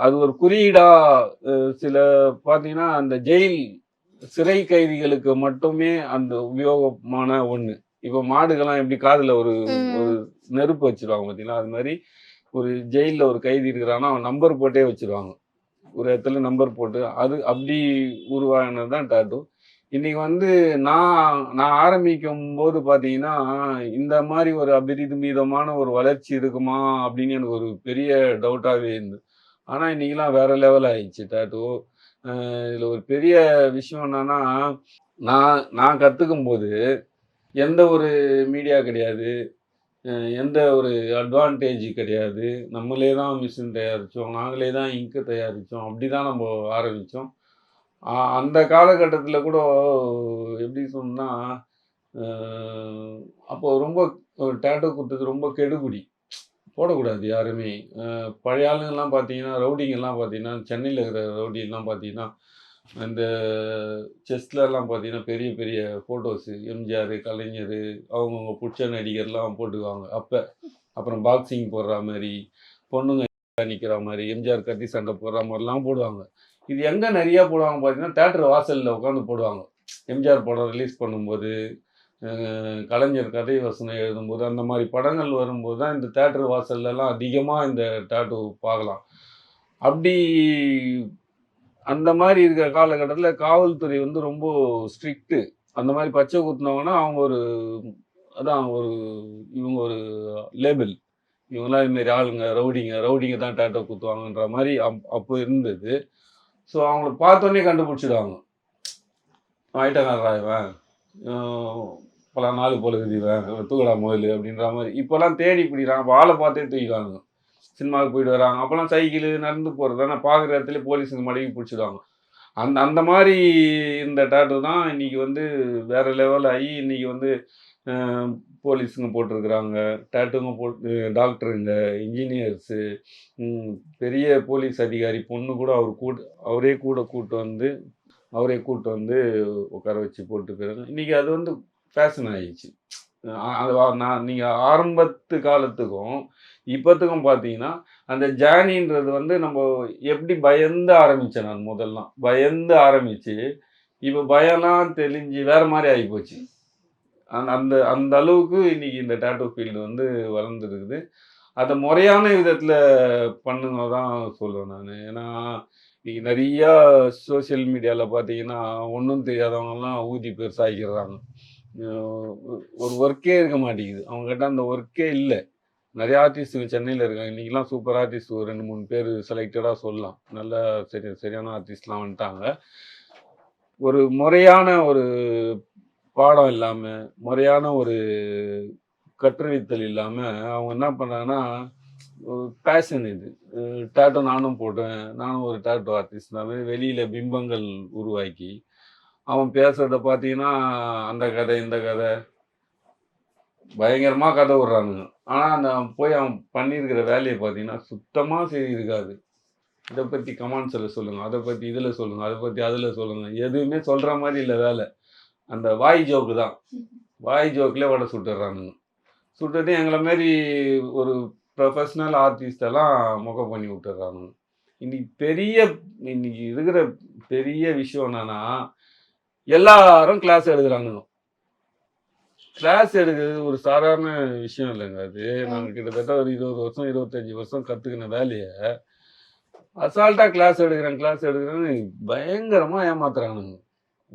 அது ஒரு குறியீடாக சில பார்த்தீங்கன்னா அந்த ஜெயில் சிறை கைதிகளுக்கு மட்டுமே அந்த உபயோகமான ஒண்ணு. இப்போ மாடுகள்லாம் எப்படி காதுல ஒரு. ஒரு நெருப்பு வச்சிருவாங்க பார்த்தீங்களா? அது மாதிரி ஒரு ஜெயில்ல ஒரு கைதி இருக்கிறான்னா அவன் நம்பர் போட்டே வச்சிருவாங்க. ஒரு இடத்துல நம்பர் போட்டு அது அப்படி உருவாகினது தான் டாட்டூ இன்னைக்கு வந்து நான் நான் ஆரம்பிக்கும் போது பார்த்தீங்கன்னா இந்த மாதிரி ஒரு அபரிமிதமான ஒரு வளர்ச்சி இருக்குமா அப்படின்னு எனக்கு ஒரு பெரிய டவுட்டாகவே இருந்தது. ஆனால் இன்னைக்கெல்லாம் வேற லெவல் ஆயிடுச்சு டாட்டூ இதில் ஒரு பெரிய விஷயம் என்னன்னா நான் நான் கற்றுக்கும் போது எந்த ஒரு மீடியா கிடையாது. எந்த ஒரு அட்வான்டேஜ் கிடையாது. நம்மளே தான் மிஷின் தயாரித்தோம் நாங்களே தான் இங்கு தயாரித்தோம் அப்படி தான் நம்ம ஆரம்பித்தோம் அந்த காலகட்டத்தில் கூட எப்படி சொன்னால் அப்போது ரொம்ப டேட்டோ கொடுத்தது ரொம்ப கெடுபிடி. போடக்கூடாது யாருமே. பழைய ஆளுங்கெல்லாம் பார்த்தீங்கன்னா ரவுடிங்கெல்லாம் பார்த்தீங்கன்னா சென்னையில் இருக்கிற ரவுடிங்கெல்லாம் பார்த்தீங்கன்னா இந்த செஸ்லலாம் பார்த்தீங்கன்னா பெரிய பெரிய ஃபோட்டோஸு எம்ஜிஆர் கலைஞர் அவங்கவுங்க பிடிச்ச நடிகர்லாம் போட்டுக்குவாங்க. அப்போ அப்புறம் பாக்ஸிங் போடுற மாதிரி பொண்ணுங்க நிற்கிற மாதிரி எம்ஜிஆர் கட்டி சண்டை போடுற மாதிரிலாம் போடுவாங்க. இது எங்கே நிறையா போடுவாங்க பார்த்தீங்கன்னா தேட்டர் வாசலில் உட்காந்து போடுவாங்க. எம்ஜிஆர் படம் ரிலீஸ் பண்ணும்போது கலைஞர் கதை வசனம் எழுதும்போது அந்த மாதிரி படங்கள் வரும்போது தான் இந்த தேட்டர் வாசல்லலாம் அதிகமாக இந்த டேட்டு பார்க்கலாம். அப்படி அந்த மாதிரி இருக்கிற காலகட்டத்தில் காவல்துறை வந்து ரொம்ப ஸ்ட்ரிக்ட்டு அந்த மாதிரி பச்சை குத்துனவங்கன்னா அவங்க ஒரு அதான் ஒரு இவங்க ஒரு லேபிள் இவங்கெல்லாம் இதுமாரி ஆளுங்க ரவுடிங்க ரவுடிங்க தான் டேட்டோ குத்துவாங்கன்ற மாதிரி அப் அப்போ இருந்தது. ஸோ அவங்கள பார்த்தோன்னே கண்டுபிடிச்சிடுவாங்க. ஆயிட்டக்காரா இவன் பல நாள் போல இவன் தூக்கடா முதல் அப்படின்ற மாதிரி. இப்போல்லாம் தேடி பிடிக்கிறாங்க வாழை பார்த்தே தூக்கிடுவாங்க சினிமாவுக்கு போயிட்டு வராங்க. அப்போல்லாம் சைக்கிள் நடந்து போகிறது ஆனால் பார்க்குற இடத்துல போலீஸுங்க மடக்கி பிடிச்சிடுவாங்க. அந்த அந்த மாதிரி இந்த டேட்டு தான் இன்றைக்கி வந்து வேறு லெவல் ஆகி இன்றைக்கி வந்து போலீஸுங்க போட்டிருக்கிறாங்க. டேட்டுங்க போட்டு டாக்டருங்க இன்ஜினியர்ஸு பெரிய போலீஸ் அதிகாரி பொண்ணு கூட அவர் கூட அவரே கூட கூட்டு வந்து அவரே கூட்டு வந்து உட்கார வச்சு போட்டு இன்றைக்கி அது வந்து ஃபேஷன் ஆகிடுச்சு நான் நீங்கள் ஆரம்பத்து காலத்துக்கும் இப்போத்துக்கும் பார்த்தீங்கன்னா அந்த ஜேர்னின்றது வந்து நம்ம எப்படி பயந்து ஆரம்பித்தேன் நான் முதல்லாம் பயந்து ஆரம்பித்து இப்போ பயம்லாம் தெளிஞ்சு வேற மாதிரி ஆகிப்போச்சு அந்த அந்த அந்த அளவுக்கு இன்றைக்கி இந்த டேட்டோ ஃபீல்டு வந்து வளர்ந்துருக்குது. அதை முறையான விதத்தில் பண்ணுங்க தான் சொல்லுவேன் நான். ஏன்னா இன்றைக்கி நிறையா சோஷியல் மீடியாவில் பார்த்தீங்கன்னா ஒன்றும் தெரியாதவங்கலாம் ஊதி பெருசாகிக்கிறாங்க ஒரு ஒர்க்கே இருக்க மாட்டேங்குது. அவங்ககிட்ட அந்த ஒர்க்கே இல்லை. நிறைய ஆர்டிஸ்ட்டுங்க சென்னையில் இருக்காங்க. இன்றைக்கெலாம் சூப்பர் ஆர்டிஸ்ட் ஒரு ரெண்டு மூணு பேர் செலக்டடாக சொல்லலாம். நல்ல சரி சரியான ஆர்டிஸ்ட்லாம் வந்துட்டாங்க. ஒரு முறையான ஒரு பாடம் இல்லாமல் முறையான ஒரு கற்றறித்தல் இல்லாமல் அவங்க என்ன பண்ணுறாங்கன்னா பேஷன் இது. டேட்டோ நானும் போட்டேன். நானும் ஒரு டேட்டோ ஆர்டிஸ்ட் தான் வெளியில் பிம்பங்கள் உருவாக்கி அவன் பேசுறத பார்த்தீங்கன்னா அந்த கதை இந்த கதை. பயங்கரமாக கதை விடுறானுங்க. ஆனால் அந்த போய் அவன் பண்ணியிருக்கிற வேலையை பார்த்தீங்கன்னா சுத்தமாக சரி இருக்காது இதை பற்றி கமெண்ட்ஸில் சொல்லுங்கள் அதை பற்றி இதில் சொல்லுங்கள் அதை பற்றி அதில் சொல்லுங்கள் எதுவுமே சொல்கிற மாதிரி இல்லை வேலை. அந்த வாய் ஜோக்கு தான். வாய் ஜோக்கில் வடை சுட்டுறானுங்க. சுட்டுட்டு எங்களை மாரி ஒரு ப்ரொஃபஷ்னல் ஆர்டிஸ்டெல்லாம் முகம் பண்ணி விட்டுறானுங்க. இன்னைக்கு பெரிய இன்னைக்கு இருக்கிற பெரிய விஷயம் என்னன்னா எல்லாரும் கிளாஸ் எழுதுறாங்க. கிளாஸ் எடுக்கிறது ஒரு சாதாரண விஷயம் இல்லைங்க அது. நாங்கள் கிட்டத்தட்ட ஒரு இருபது வருஷம் இருபத்தஞ்சி வருஷம் கற்றுக்கின வேலையை அசால்ட்டாக கிளாஸ் எடுக்கிறேன் கிளாஸ் எடுக்கிறேன்னு பயங்கரமாக ஏமாத்துறானுங்க.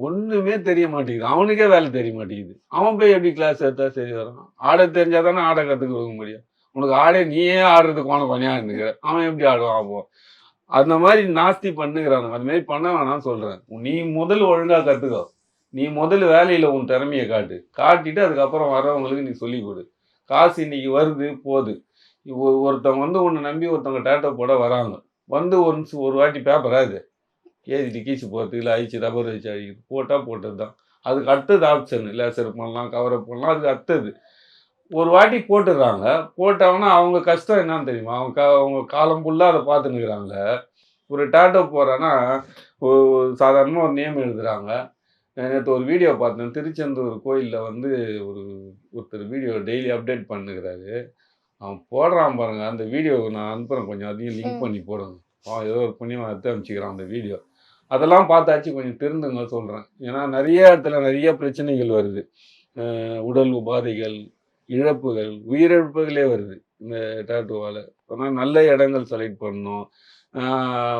ஒன்றுமே தெரிய மாட்டேங்குது. அவனுக்கே வேலை தெரிய மாட்டேங்குது. அவன் போய் எப்படி கிளாஸ் எடுத்தா சரி வரான் ஆட தெரிஞ்சால் தானே ஆட கற்றுக்க கொடுக்க முடியும். உனக்கு ஆடே நீயே ஆடுறதுக்கு உனக்கு பணியாக இருந்துக்கிற. அவன் எப்படி ஆடுவான் அப்போ? அந்த மாதிரி நாஸ்தி பண்ணுகிறானுங்க அது மாதிரி பண்ண வேணாம்னு சொல்கிறேன் நீ முதல் ஒழுங்காக கற்றுக்கோ நீ முதல்ல வேலையில் உன் திறமையை காட்டு. காட்டிட்டு அதுக்கப்புறம் வரவங்களுக்கு நீ சொல்லிக் கொடு. காசு இன்னைக்கு வருது போகுது ஒருத்தவங்க வந்து உன்னை நம்பி ஒருத்தவங்க டேட்டோ போட வராங்க. வந்து ஒன்ஸ் ஒரு வாட்டி பேப்பரா இது? ஏதிட்டு கீச்சு போகிறது இல்லை அழிச்சு ரப்பர் வச்சு அழிக்கிறது போட்டால் போட்டது தான் அதுக்கு அடுத்தது ஆப்ஷன் லேசர் பண்ணலாம் கவரப் பண்ணலாம் அதுக்கு அடுத்தது ஒரு வாட்டி போட்டுடுறாங்க. போட்டாங்கன்னா அவங்க கஷ்டம் என்னன்னு தெரியுமா? அவங்க கா- அவங்க காலம் ஃபுல்லாக அதை பார்த்துன்னுக்குறாங்க. ஒரு டேட்டோ போகிறேன்னா சாதாரணமாக ஒரு நேம் எழுதுறாங்க. நேற்று ஒரு வீடியோ பார்த்தேன். திருச்செந்தூர் கோயிலில் வந்து ஒரு ஒருத்தர் வீடியோ டெய்லி அப்டேட் பண்ணுகிறாரு. அவன் போடுறான் பாருங்க. அந்த வீடியோ நான் அனுப்புகிறேன் கொஞ்சம் அதையும் லிங்க். பண்ணி போடுங்க. அவன் ஏதோ ஒரு புண்ணியம் எடுத்து அனுப்பிச்சிக்கிறான் அந்த வீடியோ அதெல்லாம் பார்த்தாச்சு. கொஞ்சம் திருந்துங்க சொல்கிறேன் ஏன்னா நிறைய இடத்துல நிறைய பிரச்சனைகள் வருது. உடல் உபாதைகள் இழப்புகள் உயிரிழப்புகளே வருது இந்த டேட்டுவால் ஆனால் நல்ல இடங்கள் செலக்ட் பண்ணோம்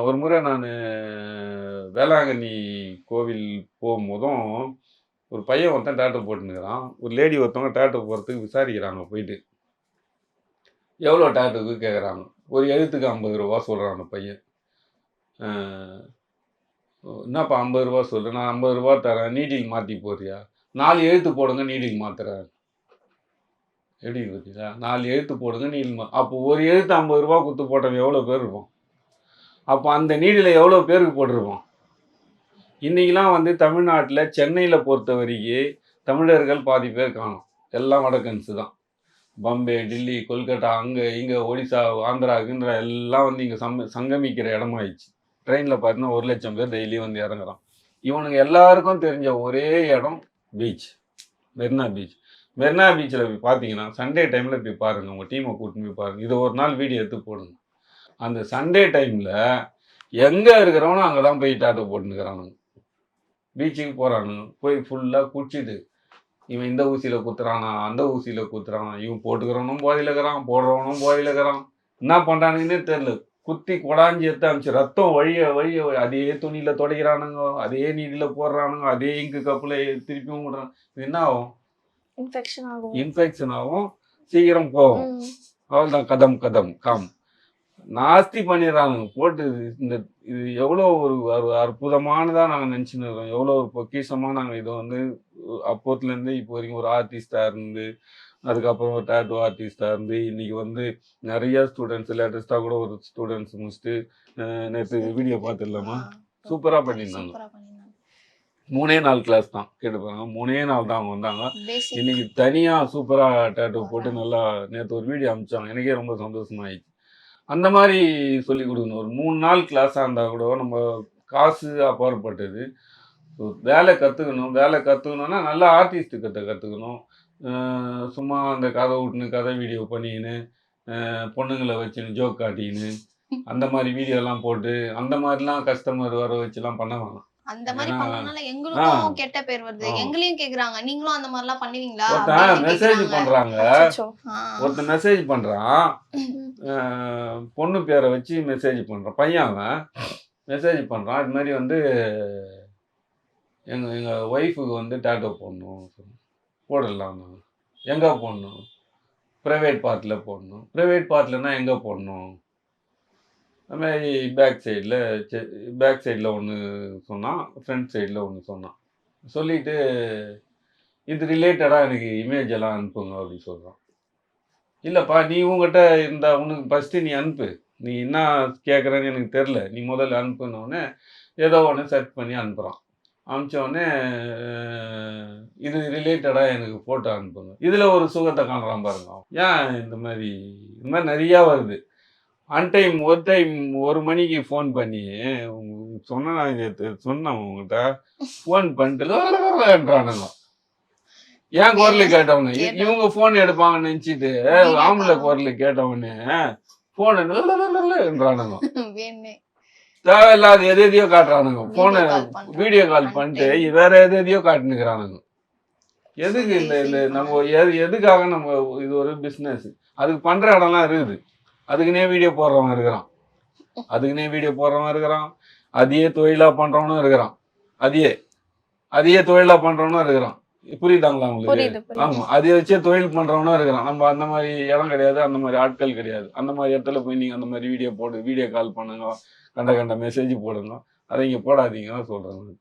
ஒரு முறை நான் வேளாங்கண்ணி கோவில் போகும்போதும் ஒரு பையன் ஒருத்தன் டேட்டோ போட்டுனுக்கிறான் ஒரு லேடி ஒருத்தவங்க டேட்டோ போகிறதுக்கு விசாரிக்கிறாங்க போயிட்டு. எவ்வளோ டேட்டுக்கு கேட்குறாங்க ஒரு எழுத்துக்கு ஐம்பது ரூபா சொல்கிறான் அந்த பையன். என்னப்பா ஐம்பது ரூபா சொல்கிறேன் நான் ஐம்பது ரூபா தரேன் நீடில் மாற்றி போறியா? நாலு எழுத்து போடுங்க நீடில் மாற்றுறேன் எப்படி பார்த்தீங்களா நாலு எழுத்து போடுங்க நீல் அப்போ ஒரு எழுத்து ஐம்பது ரூபா கொடுத்து போட்டவன் எவ்வளோ பேர் இருப்போம் அப்போ அந்த நீடில் எவ்வளோ பேருக்கு போட்டிருப்போம் இன்றைக்கெலாம் வந்து தமிழ்நாட்டில் சென்னையில் பொறுத்த வரைக்கும் தமிழர்கள் பாதி பேர் காணும். எல்லாம் வடக்கன்ஸு தான். பம்பே டெல்லி கொல்கட்டா அங்கே இங்கே ஒடிசா ஆந்திரா கிந்திரா எல்லாம் வந்து இங்கே சம் சங்கமிக்கிற இடமாயிடுச்சு ட்ரெயினில் பார்த்தீங்கன்னா ஒரு லட்சம் பேர் டெய்லியும் வந்து இறங்குறான். இவனுங்க எல்லாருக்கும் தெரிஞ்ச ஒரே இடம் பீச். மெரினா பீச். மெரினா பீச்சில் போய் பார்த்தீங்கன்னா சண்டே டைமில் போய் பாருங்கள் உங்கள் டீமை கூட்டின்னு போய் பாருங்கள் இதை ஒரு நாள் வீடியோ எடுத்து போடுங்க. அந்த சண்டே டைமில் எங்கே இருக்கிறவனும் அங்கே தான் போய் டாட்டோ போட்டுனுக்கிறானுங்க பீச்சுக்கு போகிறானுங்க போய் ஃபுல்லாக குடிச்சிட்டு இவன் இந்த ஊசியில் குத்துறானா அந்த ஊசியில் குத்துறானா இவன் போட்டுக்கிறவனும் போதையில் இருக்கிறான் போடுறவனும் போதையில் இருக்கிறான். என்ன பண்ணுறானுங்கன்னே தெரில குத்தி கொடாஞ்சி எடுத்து அமிச்சு ரத்தம் வழிய வழிய அதே துணியில் துடைக்கிறானுங்க அதே நீதியில் போடுறானுங்க அதே இங்கு கப்பில் திருப்பியும் விடுறான். இது என்ன ஆகும்? இன்ஃபெக்ஷன் ஆகும். இன்ஃபெக்ஷன் ஆகும். சீக்கிரம் போகும். அவ்வளோதான் கதம் கதம். காம் நாஸ்தி பண்ணிடுறாங்க. போட்டு இந்த இது எவ்வளோ ஒரு அற்புதமானதாக நாங்கள் நினச்சின்னு இருக்கோம். எவ்வளோ ஒரு பொக்கிஷமாக நாங்கள் இதை வந்து அப்போத்துலேருந்து இப்போ வரைக்கும் ஒரு ஆர்டிஸ்டாக இருந்து அதுக்கப்புறம் ஒரு டேட்டோ ஆர்டிஸ்டாக இருந்து இன்னைக்கு வந்து நிறைய ஸ்டூடெண்ட்ஸ் லேட்டஸ்ட்டாக கூட ஒரு ஸ்டூடெண்ட்ஸ் முடிச்சுட்டு நேற்று வீடியோ பார்த்துடலாமா? சூப்பராக பண்ணியிருந்தாங்க. மூணே நாள் கிளாஸ் தான். கேட்டு பாருங்க மூணே நாள் தான் அவங்க வந்தாங்க. இன்னைக்கு தனியா சூப்பரா டேட்டோ போட்டு நல்லா நேற்று ஒரு வீடியோ அனுப்பிச்சாங்க. எனக்கே ரொம்ப சந்தோஷமாயிடுச்சு. அந்த மாதிரி சொல்லி கொடுக்கணும். ஒரு மூணு நாள் கிளாஸாக இருந்தால் கூட நம்ம காசு அப்பாற்பட்டது. வேலை கற்றுக்கணும் வேலை கற்றுக்கணுன்னா நல்லா ஆர்டிஸ்ட் கிட்ட கற்றுக்கணும் சும்மா அந்த கதை விட்டுன்னு கதை வீடியோ பண்ணிக்கின்னு அஹ் பொண்ணுங்களை வச்சுன்னு ஜோக் காட்டிக்கின்னு அந்த மாதிரி வீடியோலாம் போட்டு அந்த மாதிரிலாம் கஸ்டமர் வர வச்சுலாம் பண்ண வேணாம். அந்த மாதிரி பண்ணனால எங்களுக்கும் கெட்ட பேர் வருது. எங்களையும் கேக்குறாங்க. நீங்களும் அந்த மாதிரி எல்லாம் பண்ணுவீங்களா? ஒருத்தன் மெசேஜ். ஆ. ஒருத்தன் மெசேஜ் பண்ணுறான் அஹ் பொண்ணு பேரை வச்சு மெசேஜ் பண்ணுறான் பையன் அவன். மெசேஜ் பண்ணுறான் இது மாதிரி வந்து எங்கள் எங்கள் ஒய்ஃபுக்கு வந்து டேட்டோ போடணும். போடலாம். எங்கே போடணும்? ப்ரைவேட் பார்ட்டில் போடணும். ப்ரைவேட் பார்ட்லனா எங்கே போடணும்? அது மாதிரி பேக் சைடில் பேக் சைடில் ஒன்று சொன்னான் ஃப்ரண்ட் சைடில் ஒன்று சொன்னான். சொல்லிட்டு இது ரிலேட்டடாக எனக்கு இமேஜ் எல்லாம் அனுப்புங்க அப்படின்னு சொல்கிறான் இல்லைப்பா நீ உங்ககிட்ட இருந்தால் உனக்கு ஃபஸ்ட்டு நீ அனுப்பு. நீ என்ன கேட்குறேன்னு எனக்கு தெரில நீ முதல்ல அனுப்புனோடனே ஏதோ ஒன்று செட் பண்ணி அனுப்புகிறான் அனுப்பிச்சோடனே இது ரிலேட்டடாக எனக்கு ஃபோட்டோ அனுப்புங்க. இதில் ஒரு சுகத்தை காணுறான் பாருங்க. ஏன் இந்த மாதிரி இந்த மாதிரி நிறையா வருது. அன்டைம் ஒரு டைம் ஒரு மணிக்கு ஃபோன் பண்ணி சொன்ன நான் இது சொன்னேன் உங்ககிட்ட. ஃபோன் பண்ணிட்டுன்றானுங்க ஏன் குரல் கேட்டவங்க இ- கேட்டா- இவங்க ஃபோன் எடுப்பாங்கன்னு நினச்சிட்டு ஆம்பளை குரல் கேட்டவொடனே ஃபோன் என்றானுங்க. தேவையில்லாத எது எதையோ காட்டுறானுங்க. ஃபோனை. வீடியோ கால் பண்ணிட்டு வேற எது எதையோ காட்டுனுக்குறானுங்க. எதுக்கு இந்த இந்த நம்ம எது எதுக்காக நம்ம இது ஒரு பிஸ்னஸ் அதுக்கு பண்ற இடம்லாம் இருக்குது. அதுக்குன்னே வீடியோ போடுறவன் இருக்கிறான். அதுக்குன்னே வீடியோ போடுறவன் இருக்கிறான். அதையே தொழிலா பண்றவனும் இருக்கிறான். அதையே அதையே தொழிலா பண்றவனும் இருக்கிறான். புரியுதாங்களா உங்களுக்கு? புரியுது புரியுது. ஆமா அதை வச்சே தொழில் பண்றவனும் இருக்கிறான். நம்ம அந்த மாதிரி இடம் கிடையாது அந்த மாதிரி ஆட்கள் கிடையாது. அந்த மாதிரி இடத்துல போய் நீங்க அந்த மாதிரி வீடியோ போடு வீடியோ கால் பண்ணுங்க கண்ட கண்ட மெசேஜ் போடுங்க. அதை இங்க போடாதீங்கன்னு சொல்றேன்